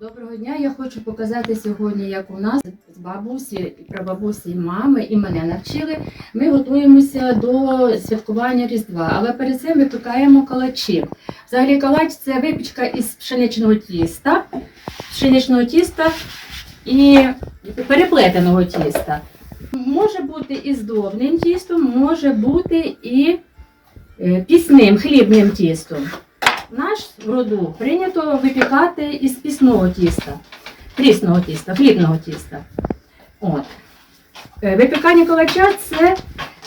Доброго дня! Я хочу показати сьогодні, як у нас з бабусі, прабабусі, мами, і мене навчили. Ми готуємося до святкування Різдва, але перед цим випікаємо калачі. Взагалі калач це випічка із пшеничного тіста, пшеничного тіста і переплетеного тіста. Може бути і здобним тістом, може бути і е, пісним хлібним тістом. Наш роду прийнято випікати із пісного тіста, прісного тіста, хлібного тіста. От. Е, Випікання калача це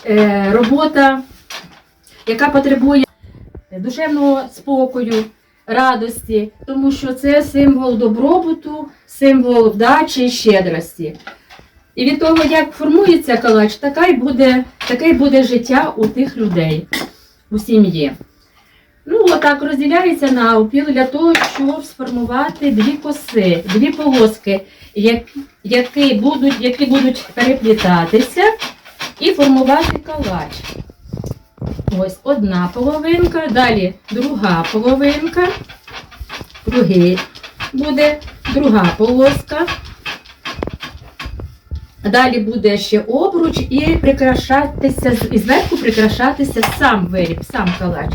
е, робота, яка потребує душевного спокою, радості, тому що це символ добробуту, символ вдачі і щедрості. І від того, як формується калач, така й буде, таке буде життя у тих людей у сім'ї. Ну, отак розділяється навпіл для того, щоб сформувати дві коси, дві полоски, які, які, будуть, які будуть переплітатися і формувати калач. Ось одна половинка, далі друга половинка, другий буде друга полоска. Далі буде ще обруч і прикрашатися, і зверху прикрашатися сам виріб, сам калач.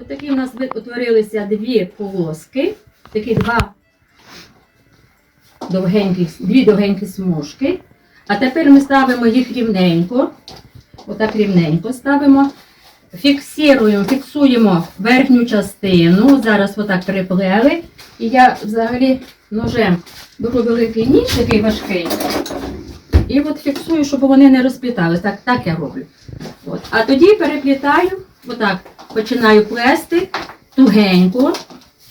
Отакі у нас утворилися дві полоски, такі два довгенькі, дві довгенькі смужки. А тепер ми ставимо їх рівненько. Отак рівненько ставимо. Фіксуємо, фіксуємо верхню частину. Зараз отак переплели. І я взагалі ножем беру великий ніж, такий важкий. І от фіксую, щоб вони не розплітались. Так, так я роблю. От. А тоді переплітаю, отак починаю плести тугенько,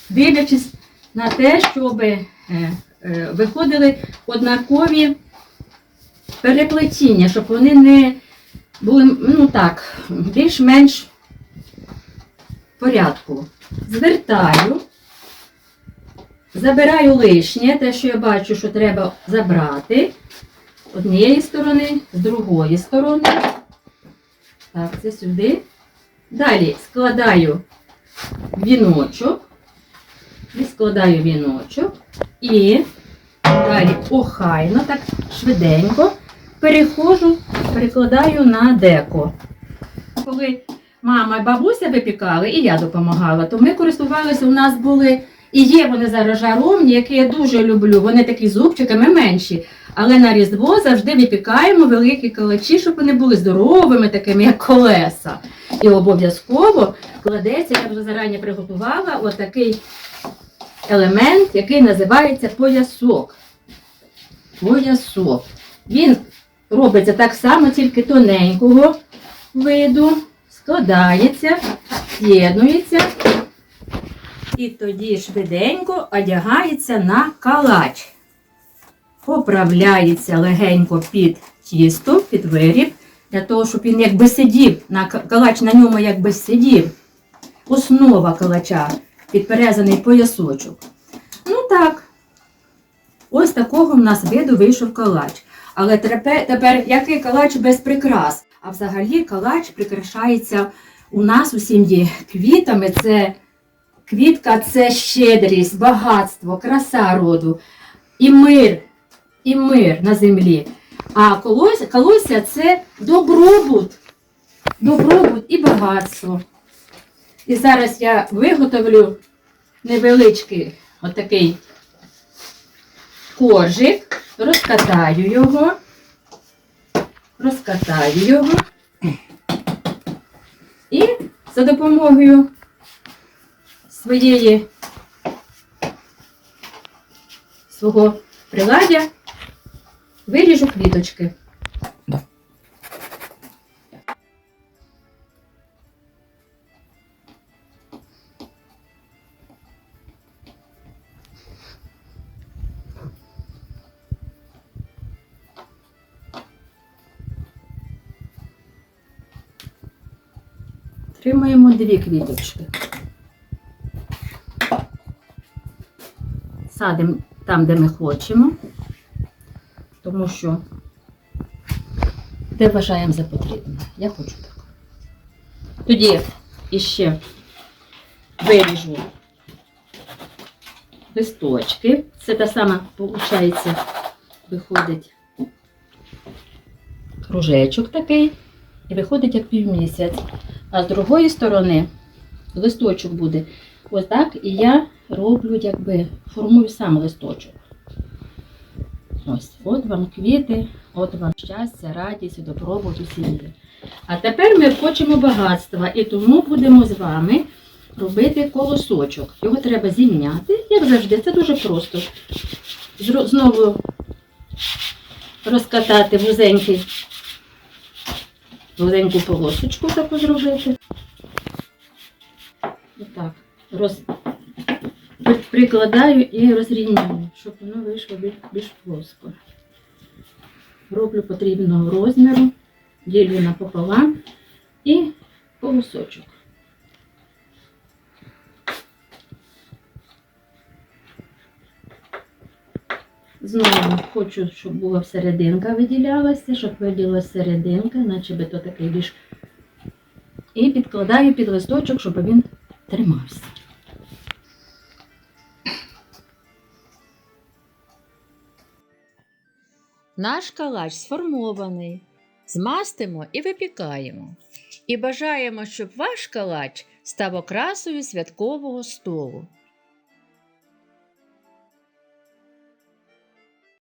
дивлячись на те, щоб е, е, виходили однакові переплетіння, щоб вони не були ну так, більш-менш порядку. Звертаю, забираю лишнє, те, що я бачу, що треба забрати з однієї сторони, з другої сторони. Так, це сюди. Далі складаю віночок, і складаю віночок і далі охайно, так швиденько переходжу, перекладаю на деко. Коли мама і бабуся випікали, і я допомагала, то ми користувалися, у нас були і є вони зараз жаровні, які я дуже люблю. Вони такі зубчиками менші. Але на Різдво завжди випікаємо великі калачі, щоб вони були здоровими, такими, як колеса. І обов'язково кладеться, я вже зарані приготувала, отакий елемент, який називається поясок. Поясок. Він робиться так само, тільки тоненького виду, складається, з'єднується. І тоді швиденько одягається на калач. Поправляється легенько під тісто, під виріб, для того, щоб він якби сидів, на калач на ньому якби сидів. Основа калача, підперезаний поясочок. Ну так, ось такого в нас виду вийшов калач. Але тепер, тепер який калач без прикрас? А взагалі калач прикрашається у нас у сім'ї квітами. Це квітка це щедрість, багатство, краса роду і мир, і мир на землі. А колося, колося це добробут, добробут і багатство. І зараз я виготовлю невеличкий отакий коржик, розкатаю його, розкатаю його. І за допомогою своєї свого приладдя виріжу квіточки. Да. Тримаємо дві квіточки. Садимо там, де ми хочемо, тому що де вважаємо за потрібне. Я хочу так. Тоді іще виріжу листочки. Це та сама, виходить, виходить кружечок такий, і виходить як півмісяць. А з другої сторони листочок буде ось так, і я роблю, якби формую сам листочок. Ось, от вам квіти, от вам щастя, радість, добробут у сім'ї. А тепер ми хочемо багатства, і тому будемо з вами робити колосочок. Його треба зімняти, як завжди, це дуже просто. Знову розкатати вузенький, вузеньку полосочку таку зробити. Отак. Роз... при- Прикладаю і розрівняю, щоб воно вийшло більш, плоско. Роблю потрібного розміру, ділю напополам і полосочок. Знову хочу, щоб була серединка виділялася, щоб виділилася серединка, наче би то такий більш. І підкладаю під листочок, щоб він тримався. Наш калач сформований. Змастимо і випікаємо. І бажаємо, щоб ваш калач став окрасою святкового столу.